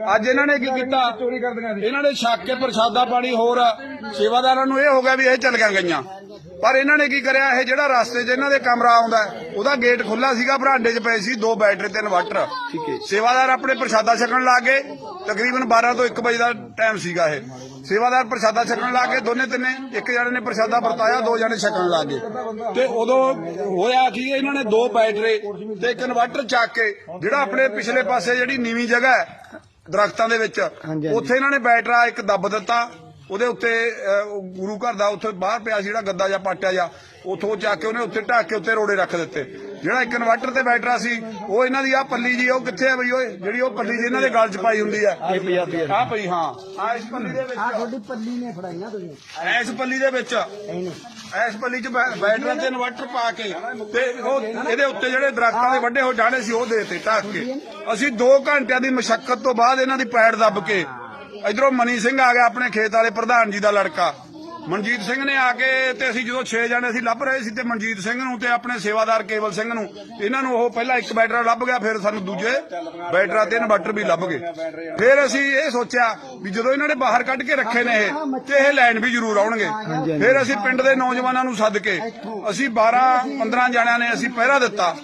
ਅੱਜ ਇਹਨਾਂ ਨੇ ਕੀ ਕੀਤਾ? ਚੋਰੀ ਕਰਦੀਆਂ ਸੀ। ਇਹਨਾਂ ਨੇ ਛੱਕ ਕੇ ਪ੍ਰਸ਼ਾਦਾ ਪਾਣੀ ਹੋਰ ਸੇਵਾਦਾਰਾਂ ਨੂੰ ਇਹ ਹੋ ਗਿਆ ਵੀ ਇਹ ਚੱਲ ਗਈਆਂ। ਪਰ ਇਹਨਾਂ ਨੇ ਕੀ ਕਰਿਆ? ਇਹ ਜਿਹੜਾ ਰਸਤੇ 'ਚ ਇਹਨਾਂ ਦੇ ਕਮਰਾ ਆਉਂਦਾ ਉਹਦਾ ਗੇਟ ਖੁੱਲਾ ਸੀਗਾ ਬਰਾਂਡੇ 'ਚ ਪਏ ਸੀ ਦੋ ਬੈਟਰੀ ਤੇ ਇਨਵਰਟਰ ਠੀਕ ਹੈ। ਸੇਵਾਦਾਰ ਆਪਣੇ ਪ੍ਰਸ਼ਾਦਾ ਛਕਣ ਲੱਗ ਗਏ। ਤਕਰੀਬਨ 12 ਤੋਂ 1 ਵਜੇ ਦਾ ਟਾਈਮ ਸੀਗਾ ਇਹ। ਸੇਵਾਦਾਰ ਪ੍ਰਸ਼ਾਦਾ ਛਕਣ ਲੱਗ ਗਏ ਦੋਨੇ ਤਿੰਨੇ ਇੱਕ ਜਣੇ ਨੇ ਪ੍ਰਸ਼ਾਦਾ ਵਰਤਾਇਆ ਦੋ ਜਣੇ ਛਕਣ ਲੱਗ ਗਏ। ਤੇ ਉਦੋਂ ਹੋਇਆ ਕੀ ਇਹਨਾਂ ਨੇ ਦੋ ਬੈਟਰੀ ਤੇ ਇੱਕ ਇਨਵਰਟਰ ਚੱਕ ਕੇ ਜਿਹੜਾ ਆਪਣੇ ਪਿਛਲੇ ਪਾਸੇ ਜਿਹੜੀ ਨੀਵੀਂ ਜਗ੍ਹਾ ਹੈ ਦਰਖਤਾਂ ਦੇ ਵਿੱਚ। ਉੱਥੇ ਇਹਨਾਂ ਨੇ ਬੈਟਰਾ ਇੱਕ ਦੱਬ ਦਿੱਤਾ। ਉਹਦੇ ਉੱਤੇ ਗੁਰੂ ਘਰ ਦਾ ਉੱਥੇ ਬਾਹਰ ਪਿਆ ਸੀ ਜਿਹੜਾ ਗੱਦਾ ਜਾਂ ਪਾਟਿਆ ਜਾਂ ਉੱਥੋਂ ਚੱਕ ਕੇ ਉਹਨੇ ਉੱਤੇ ਢੱਕ ਕੇ ਉੱਤੇ ਰੋੜੇ ਰੱਖ ਦਿੱਤੇ। ਜਿਹੜਾ ਇੱਕ ਇਨਵਰਟਰ ਤੇ ਬੈਟਰਾ ਸੀ ਉਹ ਇਹਨਾਂ ਦੀ ਆ ਪੱਲੀ ਜੀ ਉਹ ਕਿੱਥੇ ਆ ਬਈ ਓਏ? ਜਿਹੜੀ ਉਹ ਪੱਲੀ ਜੀ ਇਹਨਾਂ ਦੇ ਗਲ 'ਚ ਪਾਈ ਹੁੰਦੀ ਆ। ਇਹ ਪੰਜਾਬੀ ਆ ਪਈ ਹਾਂ। ਆ ਇਸ ਪੱਲੀ ਦੇ ਵਿੱਚ ਤੁਹਾਡੀ ਪੱਲੀ ਨੇ ਫੜਾਈਆਂ ਤੁਸੀਂ। ਇਸ ਪੱਲੀ ਦੇ ਵਿੱਚ। ਇਸ ਪੱਲੀ 'ਚ ਬੈਟਰਾ ਤੇ ਇਨਵਰਟਰ ਪਾ ਕੇ ਤੇ ਉਹ ਇਹਦੇ ਉੱਤੇ ਜਿਹੜੇ ਦਰਖਤਾਂ ਦੇ ਵੱਡੇ ਹੋ ਜਾਣੇ ਸੀ ਉਹ ਦੇ ਤੇ ਢੱਕ ਕੇ। ਅਸੀਂ 2 ਘੰਟਿਆਂ ਦੀ ਮਸ਼ੱਕਤ ਤੋਂ ਬਾਅਦ ਇਹਨਾਂ ਦੀ ਪੈੜ ਦੱਬ ਕੇ ਇਧਰੋਂ ਮਨੀ ਸਿੰਘ ਆ ਗਿਆ ਆਪਣੇ ਖੇਤ ਵਾਲੇ ਪ੍ਰਧਾਨ ਜੀ ਦਾ ਲੜਕਾ। ਮਨਜੀਤ ਸਿੰਘ ਨੇ ਆ ਕੇ ਤੇ ਅਸੀਂ ਜਦੋਂ 6 ਜਣੇ ਅਸੀਂ ਲੱਭ ਰਹੇ ਸੀ ਤੇ ਮਨਜੀਤ ਸਿੰਘ ਨੂੰ ਤੇ ਆਪਣੇ ਸੇਵਾਦਾਰ ਕੇਵਲ ਸਿੰਘ ਨੂੰ, ਇਹਨਾਂ ਨੂੰ ਉਹ ਪਹਿਲਾਂ ਇੱਕ ਬੈਟਰਾ ਲੱਭ ਗਿਆ, ਫਿਰ ਸਾਨੂੰ ਦੂਜੇ ਬੈਟਰਾ ਤੇ ਇਨਵਰਟਰ ਵੀ ਲੱਭ ਗਏ। ਫਿਰ ਅਸੀਂ ਇਹ ਸੋਚਿਆ ਵੀ ਜਦੋਂ ਇਹਨਾਂ ਨੇ ਬਾਹਰ ਕੱਢ ਕੇ ਰੱਖੇ ਨੇ ਇਹ, ਤੇ ਇਹ ਲੈਣ ਵੀ ਜ਼ਰੂਰ ਆਉਣਗੇ। ਫਿਰ ਅਸੀਂ ਪਿੰਡ ਦੇ ਨੌਜਵਾਨਾਂ ਨੂੰ ਸੱਦ ਕੇ ਅਸੀਂ 12 15 ਜਣਿਆਂ ਨੇ ਅਸੀਂ ਪਹਿਰਾ ਦਿੱਤਾ।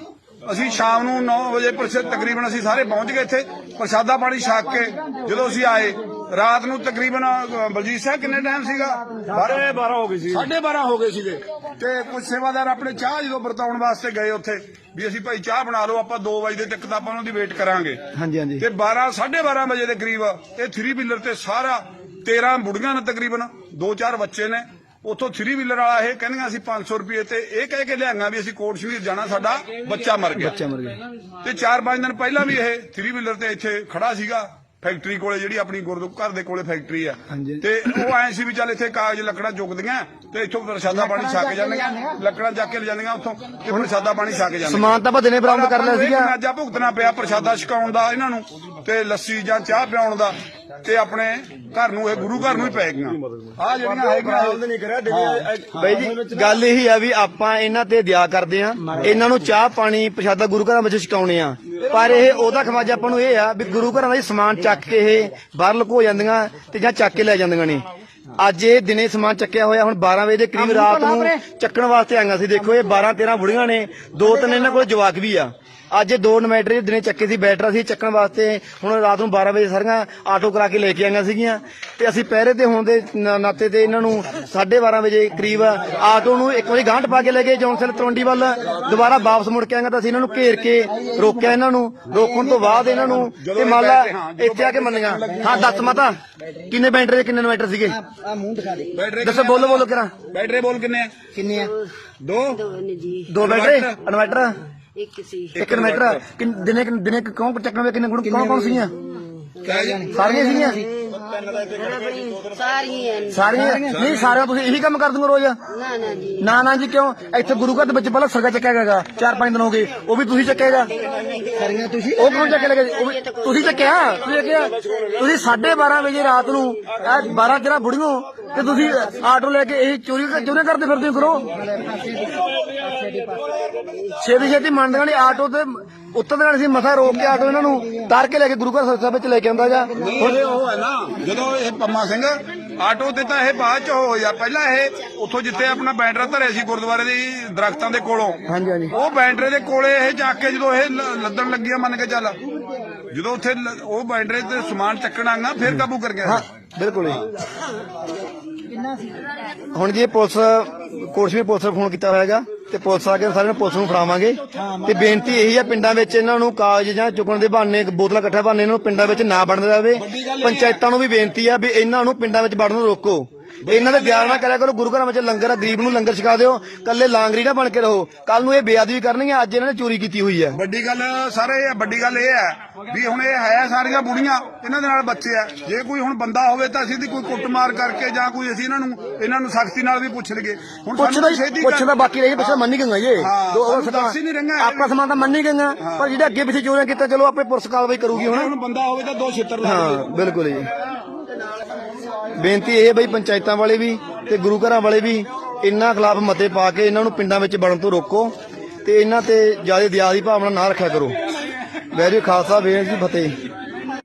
ਅਸੀਂ ਸ਼ਾਮ ਨੂੰ 9 ਵਜੇ ਤਕਰੀਬਨ ਅਸੀਂ ਸਾਰੇ ਪਹੁੰਚ ਗਏ ਇੱਥੇ, ਪ੍ਰਸ਼ਾਦਾ ਪਾਣੀ ਛਕ ਕੇ ਜਦੋਂ ਅਸੀਂ ਆਏ ਰਾਤ ਨੂੰ ਤਕਰੀਬਨ ਅ, ਬਲਜੀਤ ਸਿੰਘ ਕਿੰਨੇ ਟਾਈਮ ਸੀਗਾ? 12 12 ਹੋ ਗਏ ਸੀ 12:30 ਹੋ ਗਏ ਸੀਗੇ। ਤੇ ਕੁਝ ਸੇਵਾਦਾਰ ਆਪਣੇ ਚਾਹ ਜਦੋਂ ਵਰਤਾਉਣ ਵਾਸਤੇ ਗਏ ਉੱਥੇ ਵੀ ਅਸੀਂ ਭਾਈ ਚਾਹ ਬਣਾ ਲਓ ਆਪਾਂ 2 ਵਜੇ ਤੱਕ ਤਾਂ ਆਪਾਂ ਉਹਨਾਂ ਦੀ ਵੇਟ ਕਰਾਂਗੇ। ਹਾਂਜੀ ਹਾਂਜੀ। ਤੇ 12 12:30 ਵਜੇ ਦੇ ਕਰੀਬ ਇਹ 3 ਵੀਲਰ ਤੇ ਸਾਰਾ 13 ਬੁੜੀਆਂ ਨੇ ਤਕਰੀਬਨ 2-4 ਬੱਚੇ ਨੇ। ਉਥੋਂ 3 ਵੀਲਰ ਵਾਲਾ ਇਹ ਕਹਿੰਦੀਆਂ ਅਸੀਂ 500 ਰੁਪਏ ਤੇ ਇਹ ਕਹਿ ਕੇ ਲਿਆਂਗਾ ਵੀ ਅਸੀਂ ਕੋਟ ਸ਼ਮੀਰ ਜਾਣਾ ਸਾਡਾ ਬੱਚਾ ਮਰ ਗਿਆ। ਬੱਚਾ ਮਰ ਗਿਆ। ਤੇ 4-5 ਦਿਨ ਪਹਿਲਾਂ ਵੀ ਇਹ 3 ਵੀਲਰ ਤੇ ਇੱਥੇ ਖੜਾ ਸੀਗਾ। ਫੈਕਟਰੀ ਕੋਲੇ ਜਿਹੜੀ ਆਪਣੀ ਗੁਰਦੁ ਘਰ ਦੇ ਕੋਲੇ ਫੈਕਟਰੀ ਆ। ਹਾਂਜੀ। ਤੇ ਉਹ ਐ ਸੀ ਵੀ ਚੱਲ ਇੱਥੇ ਕਾਗਜ਼ ਲੱਕੜਾਂ ਚੁੱਕਦੀਆਂ ਤੇ ਇੱਥੋਂ ਪ੍ਰਸ਼ਾਦਾ ਪਾਣੀ ਛਕ ਜਾਂਦੀਆਂ ਲੱਕੜਾਂ ਚੱਕ ਕੇ ਲੈ ਜਾਂਦੀਆਂ ਉੱਥੋਂ ਤੇ ਪ੍ਰਸ਼ਾਦਾ ਪਾਣੀ ਛਕ ਜਾਂਦੀਆਂ। ਸਮਾਨ ਤਾਂ ਆਪਾਂ ਦਿਨੇ ਬਰਾਮਦ ਕਰ ਲਿਆ ਸੀਗਾ। ਅੱਜ ਭੁਗਤਣਾ ਪਿਆ ਪ੍ਰਸ਼ਾਦਾ ਛਕਾਉਣ ਦਾ ਇਹਨਾਂ ਨੂੰ ਤੇ ਲੱਸੀ ਜਾਂ ਚਾਹ ਪਿਆਉਣ ਦਾ। ਤੇ ਆਪਣੇ ਘਰ ਨੂੰ ਇਹ ਗੁਰੂ ਘਰ ਨੂੰ ਹੀ ਪੈ ਗਈਆਂ। ਆ ਜਿਹੜੀਆਂ ਹੈਗੀਆਂ ਬਾਈ ਜੀ ਗੱਲ ਇਹੀ ਆ ਵੀ ਆਪਾਂ ਇਹਨਾਂ ਤੇ ਦਿਆ ਕਰਦੇ ਆ ਇਹਨਾਂ ਨੂੰ ਚਾਹ ਪਾਣੀ ਪ੍ਰਸ਼ਾਦਾ ਗੁਰੂ ਘਰਾਂ ਵਿੱਚ ਛਕਾਉਣੇ ਆ। ਪਰ ਇਹ ਉਹਦਾ ਖਮਾਜ ਆਪਾਂ ਨੂੰ ਇਹ ਆ ਵੀ ਗੁਰੂ ਘਰਾਂ ਦਾ ਹੀ ਸਮਾਨ ਚੱਕ ਕੇ ਇਹ ਬਾਹਰ ਲੁਕੋ ਜਾਂਦੀਆਂ ਤੇ ਜਾਂ ਚੱਕ ਕੇ ਲੈ ਜਾਂਦੀਆਂ ਨੇ। ਅੱਜ ਇਹ ਦਿਨੇ ਸਮਾਨ ਚੱਕਿਆ ਹੋਇਆ ਹੁਣ 12 ਵਜੇ ਦੇ ਕਰੀਬ ਰਾਤ ਨੂੰ ਚੱਕਣ ਵਾਸਤੇ ਆਈਆਂ ਸੀ। ਦੇਖੋ ਇਹ 12 13 ਬੁੜੀਆਂ ਨੇ। ਦੋ ਤਿੰਨ ਇਹਨਾਂ ਕੋਲ ਜਵਾਕ ਵੀ ਆ। ਅੱਜ ਦੋ ਇਨਵੈਟਰ ਦਿਨੇ ਚੱਕੇ ਸੀ ਬੈਟਰਾ ਸੀ ਚੱਕਣ ਵਾਸਤੇ। ਹੁਣ ਰਾਤ ਨੂੰ 12 ਵਜੇ ਸਾਰੀਆਂ ਆਟੋ ਕਰਾ ਕੇ ਲੈ ਕੇ ਆਈਆਂ ਸੀਗੀਆਂ। ਤੇ ਅਸੀਂ ਪਹਿਰੇ ਤੇ ਹੋਣ ਦੇ ਨ- ਨਾਤੇ ਤੇ ਇਹਨਾਂ ਨੂੰ 12:30 ਵਜੇ ਕਰੀਬ ਆਟੋ ਨੂੰ ਇੱਕ ਵਾਰੀ ਗਾਂਢ ਪਾ ਕੇ ਲੈ ਗਏ ਜੌਨਸਨ ਤਲਵੰਡੀ ਵੱਲ। ਦੁਬਾਰਾ ਵਾਪਸ ਮੁੜ ਕੇ ਆਏਗਾ ਤਾਂ ਅਸੀਂ ਇਹਨਾਂ ਨੂੰ ਘੇਰ ਕੇ ਰੋਕਿਆ ਇਹਨਾਂ ਨੂੰ। ਰੋਕਣ ਤੋਂ ਬਾਅਦ ਇਹਨਾਂ ਨੂੰ ਤੇ ਮੰਨ ਲਾ ਇੱਥੇ ਆ ਕੇ ਮੰਨੀਆਂ। ਹਾਂ ਦੱਸ ਮਾਤਾ ਕਿੰਨੇ ਬੈਟਰੇ ਕਿੰਨੇ ਇਨਵੈਟਰ ਸੀਗੇ? ਆ ਮੂੰਹ ਦਿਖਾ ਦੇ। ਬੈਟਰੀ ਦੱਸੋ ਬੋਲੋ ਬੋਲੋ ਕਿਰਾ ਬੈਟਰੀ ਬੋਲ ਕਿੰਨੇ ਆ? ਕਿੰਨੇ ਆ? ਦੋ? ਦੋ ਬੈਟਰੇ ਇਨਵੈਟਰ ਇੱਕ ਸੀ। ਇੱਕ ਇਨਵੈਟਰ ਕਿੰਨ- ਦਿਨੇ ਦਿਨੇ ਕੌਣ ਚੱਕਣ ਵੇ ਕਿੰਨੇ ਕੌਣ ਕੌਣ ਸੀਗੀਆਂ? ਸਾਰੀਆਂ ਸੀਗੀਆਂ? ਸਾਰੀਆਂ। ਸਾਰੀਆਂ? ਨਹੀਂ ਸਾਰਿਆਂ ਤੁਸੀਂ ਇਹੀ ਕੰਮ ਕਰ ਦੂੰਗੇ ਰੋਜ਼? ਨਾ ਨਾ ਜੀ। ਨਾ ਨਾ ਜੀ ਕਿਉਂ? ਇੱਥੇ ਗੁਰੂ ਘਰ ਦੇ ਵਿੱਚ ਪਹਿਲਾਂ ਸਰਗਾ ਚੱਕਿਆ ਹੈਗਾ ਚਾਰ ਪੰਜ ਦਿਨ ਹੋ ਗਏ। ਉਹ ਵੀ ਤੁਸੀਂ ਚੱਕੇਗਾ ਸਾਰੀਆਂ ਤੁਸੀਂ? ਉਹ ਕੌਣ ਚੱਕੇ ਲਗੇ ਉਹ ਵੀ ਤੁਸੀਂ ਚੱਕਿਆ? ਤੁਸੀਂ ਚੱਕਿਆ? ਤੁਸੀਂ 12:30 ਵਜੇ ਰਾਤ ਨੂੰ ਇਹ 12 13 ਬੁੜੀਆਂ ਤੇ ਤੁਸੀਂ ਆਟੋ ਲੈ ਕੇ ਇਹ ਚੋਰੀ ਚੋਰੀ ਕਰਦੇ ਫਿਰਦੇ ਹੋ ਕਰੋ ਛੇਤੀ ਛੇਤੀ ਮੰਨਦੇ ਨੇ ਆਟੋ ਤੇ ਉੱਤਰਦੇ ਸੀ ਮਸਾ ਰੋਕ ਕੇ ਆਟੋ ਇਹਨਾਂ ਨੂੰ ਤਾਰ ਕੇ ਲੈ ਕੇ ਗੁਰੂ ਘਰ ਸਾਹਿਬ ਵਿੱਚ ਲੈ ਕੇ ਆਉਂਦਾ ਜਾ? ਹੁਣ ਉਹ ਹੈ ਨਾ ਜਦੋਂ ਇਹ ਪੰਮਾ ਸਿੰਘ ਆਟੋ ਤੇ ਤਾਂ ਇਹ ਬਾਅਦ ਚ ਹੋਇਆ। ਪਹਿਲਾਂ ਇਹ ਉੱਥੋਂ ਜਿੱਥੇ ਆਪਣਾ ਬੈਂਡਰਾ ਧਰਿਆ ਸੀ ਗੁਰਦੁਆਰੇ ਦੀ ਦਰਖਤਾਂ ਦੇ ਕੋਲੋਂ ਹਾਂਜੀ ਹਾਂਜੀ। ਉਹ ਬੈਂਡਰੇ ਦੇ ਕੋਲੇ ਇਹ ਜਾ ਕੇ ਜਦੋਂ ਇਹ ਲ- ਲੱਦਣ ਲੱਗੀਆਂ ਮੰਨ ਕੇ ਚੱਲ ਜਦੋਂ ਉੱਥੇ ਲ- ਉਹ ਬੈਂਡਰੇ ਤੇ ਸਮਾਨ ਚੱਕਣ ਆਂਗਾ ਫਿਰ ਕਾਬੂ ਕਰ ਗਿਆ। ਹਾਂ ਬਿਲਕੁਲ ਜੀ। ਹੁਣ ਜੀ ਪੁਲਿਸ ਕੋਟਸ਼ਮੀਰ ਪੁਲਿਸ ਨੂੰ ਫੋਨ ਕੀਤਾ ਹੋਇਆਗਾ ਤੇ ਪੁਲਿਸ ਆ ਕੇ ਸਾਰਿਆਂ ਨੂੰ ਪੁਲਿਸ ਨੂੰ ਫੜਾਵਾਂਗੇ। ਤੇ ਬੇਨਤੀ ਇਹੀ ਹੈ ਪਿੰਡਾਂ ਵਿੱਚ ਇਹਨਾਂ ਨੂੰ ਕਾਗਜ਼ ਜਾਂ ਚੁੱਕਣ ਦੇ ਬਹਾਨੇ ਬੋਤਲਾਂ ਇਕੱਠਾ ਬਹਾਨੇ ਇਹਨਾਂ ਨੂੰ ਪਿੰਡਾਂ ਵਿੱਚ ਨਾ ਵੜਨ ਦੇਵੇ ਪੰਚਾਇਤਾਂ ਨੂੰ ਵੀ ਬੇਨਤੀ ਆ ਵੀ ਇਹਨਾਂ ਨੂੰ ਪਿੰਡਾਂ ਵਿੱਚ ਵੜਨ ਨੂੰ ਰੋਕੋ। ਇਹਨਾਂ ਦੇ ਦਿਆਲ ਨਾ ਕਰਿਆ ਕਰੋ ਗੁਰੂ ਘਰਾਂ ਵਿੱਚ ਲੰਗਰ ਆ ਗਰੀਬ ਨੂੰ ਲੰਗਰ ਛਕਾ ਦਿਓ ਕੱਲੇ ਲਾਂਗਰੀ ਨਾ ਬਣ ਕੇ ਰਹੋ। ਕੱਲ ਨੂੰ ਇਹ ਬੇਅਦਬੀ ਕਰਨਗੇ ਅੱਜ ਇਹਨਾਂ ਨੇ ਚੋਰੀ ਕੀਤੀ ਹੋਈ ਹੈ। ਵੱਡੀ ਗੱਲ ਸਾਰੇ ਇਹ ਵੱਡੀ ਗੱਲ ਇਹ ਹੈ ਵੀ ਹੁਣ ਇਹ ਹੈ ਸਾਰੀਆਂ ਬੁੜੀਆਂ ਇਹਨਾਂ ਦੇ ਨਾਲ ਬੱਚੇ ਆ। ਜੇ ਕੋਈ ਹੁਣ ਬੰਦਾ ਹੋਵੇ ਤਾਂ ਅਸੀਂ ਦੀ ਕੋਈ ਕੁੱਟਮਾਰ ਕਰਕੇ ਜਾਂ ਕੋਈ ਅਸੀਂ ਇਹਨਾਂ ਨੂੰ ਇਹਨਾਂ ਨੂੰ ਸਖਤੀ ਨਾਲ ਵੀ ਪੁੱਛ ਲਈਏ। ਹੁਣ ਪੁੱਛਦਾ ਛੇਤੀ ਪੁੱਛਦਾ ਬਾਕੀ ਰਹੀ ਪੁੱਛਦਾ ਮੰਨੀ ਗੰਗਾ ਇਹ ਹਾਂ, ਦੋ ਦੱਸ ਹੀ ਨਹੀਂ ਰਹੀਆਂ। ਆਪਣਾ ਸਮਾਨ ਤਾਂ ਮੰਨੀ ਗੰਗਾ ਪਰ ਜਿਹੜੇ ਅੱਗੇ ਪਿੱਛੇ ਚੋਰੀਆਂ ਕੀਤਾ ਚਲੋ ਆਪੇ ਪੁਲਿਸ ਕਾਰਵਾਈ ਕਰੂਗੀ ਹੁਣ। ਹੁਣ ਬੰਦਾ ਹੋਵੇ ਤਾਂ ਦੋ ਛਿੱਤਰ ਲਾ ਹਾਂ ਬਿਲਕੁਲ ਜੀ। ਬੇਨਤੀ ਇਹ ਹੈ ਬਈ ਪੰਚਾਇਤਾਂ ਵਾਲੇ ਵੀ ਤੇ ਗੁਰੂ ਘਰਾਂ ਵਾਲੇ ਵੀ ਇਹਨਾਂ ਖਿਲਾਫ ਮਤੇ ਪਾ ਕੇ ਇਹਨਾਂ ਨੂੰ ਪਿੰਡਾਂ ਵਿੱਚ ਵੜਨ ਤੋਂ ਰੋਕੋ ਤੇ ਇਹਨਾਂ ਤੇ ਜ਼ਿਆਦਾ ਦਿਆ ਦੀ ਭਾਵਨਾ ਨਾ ਰੱਖਿਆ ਕਰੋ। ਵੈਰੀ ਖਾਲਸਾ ਵੇਰ ਜੀ ਫਤਿਹ।